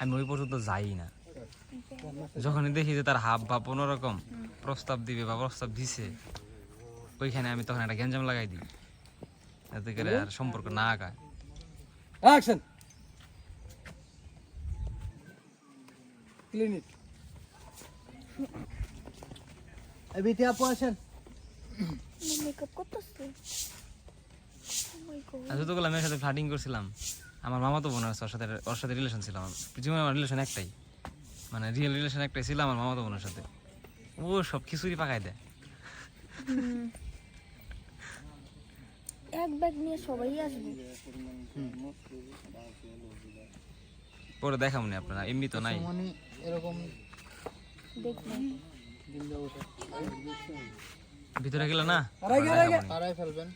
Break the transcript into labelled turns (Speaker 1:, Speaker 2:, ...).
Speaker 1: আমি ওই পর্যন্ত যাই না। যখনই দেখি যে তার হাব ভাব অন্যরকম প্রস্তাব দিবে বা প্রস্তাব দিছে ওইখানে আমি তখন একটা গ্যাঞ্জাম লাগাই দিই। যাতে করে আর সম্পর্ক না আগায়।
Speaker 2: অ্যাকশন ক্লিনিক এবিতে আপু আসেন।
Speaker 3: মেকআপ করতেছে। Oh.
Speaker 1: আর যতগুলো মেয়ের সাথে ফ্লাটিং করছিলাম। আমার মামা তো বোন আছে ওর সাথে ওর সাথে রিলেশন ছিল আমার। জীবনে আমার রিলেশন একটাই। মানে রিয়েল রিলেশন একটাই ছিল আমার মামা তো বোনের সাথে। ও সব খিচুড়ি পাকাই দেয়।
Speaker 3: এক ব্যাগ নিয়ে সবাই আসবে।
Speaker 1: পরে দেখাম নি আপনারা এমনি তো নাই।
Speaker 2: মানে এরকম
Speaker 1: ভিতরে গেলে না?
Speaker 2: আড়াই ফেলবেন।